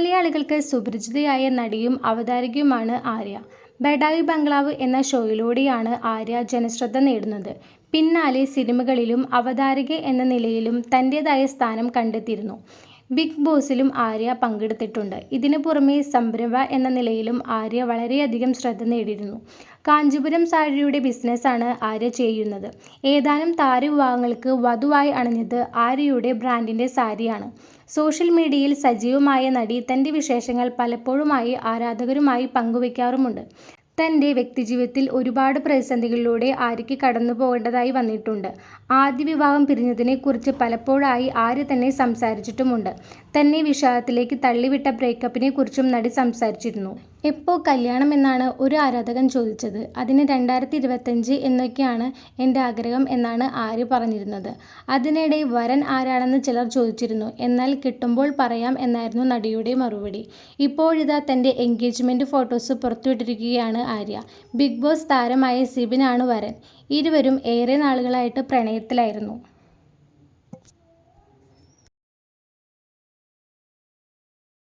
മലയാളികൾക്ക് സുപരിചിതയായ നടിയും അവതാരകയുമാണ് ആര്യ. ബഡായി ബംഗ്ലാവ് എന്ന ഷോയിലൂടെയാണ് ആര്യ ജനശ്രദ്ധ നേടുന്നത്. പിന്നാലെ സിനിമകളിലും അവതാരക എന്ന നിലയിലും തന്റേതായ സ്ഥാനം കണ്ടെത്തിയിരുന്നു. ബിഗ് ബോസിലും ആര്യ പങ്കെടുത്തിട്ടുണ്ട്. ഇതിനു പുറമെ സംരംഭ എന്ന നിലയിലും ആര്യ വളരെയധികം ശ്രദ്ധ നേടിയിരുന്നു. കാഞ്ചീപുരം സാരിയുടെ ബിസിനസ്സാണ് ആര്യ ചെയ്യുന്നത്. ഏതാനും താരവിഭാഗങ്ങൾക്ക് വധുവായി അണിഞ്ഞത് ആര്യയുടെ ബ്രാൻഡിന്റെ സാരിയാണ്. സോഷ്യൽ മീഡിയയിൽ സജീവമായ നടി തന്റെ വിശേഷങ്ങൾ പലപ്പോഴുമായി ആരാധകരുമായി പങ്കുവെക്കാറുമുണ്ട്. തന്റെ വ്യക്തിജീവിതത്തിൽ ഒരുപാട് പ്രതിസന്ധികളിലൂടെ ആര്യയ്ക്ക് കടന്നുപോകേണ്ടതായി വന്നിട്ടുണ്ട്. ആദ്യ വിവാഹം പിരിഞ്ഞതിനെക്കുറിച്ച് പലപ്പോഴായി ആര്യ തന്നെ സംസാരിച്ചിട്ടുമുണ്ട്. തന്നെ വിഷാദത്തിലേക്ക് തള്ളിവിട്ട ബ്രേക്കപ്പിനെ കുറിച്ചും നടി സംസാരിച്ചിരുന്നു. എപ്പോ കല്യാണം എന്നാണ് ഒരു ആരാധകൻ ചോദിച്ചത്. അതിന് രണ്ടായിരത്തി ഇരുപത്തഞ്ച് എന്നൊക്കെയാണ് എന്റെ ആഗ്രഹം എന്നാണ് ആര്യ പറഞ്ഞിരുന്നത്. അതിനിടെ വരൻ ആരാണെന്ന് ചിലർ ചോദിച്ചിരുന്നു. എന്നാൽ കിട്ടുമ്പോൾ പറയാം എന്നായിരുന്നു നടിയുടെ മറുപടി. ഇപ്പോഴിതാ തന്റെ എൻഗേജ്മെന്റ് ഫോട്ടോസ് പുറത്തുവിട്ടിരിക്കുകയാണ് ആര്യ. ബിഗ് ബോസ് താരമായ സിബിനാണ് വരൻ. ഇരുവരും ഏറെ നാളുകളായിട്ട് പ്രണയത്തിലായിരുന്നു.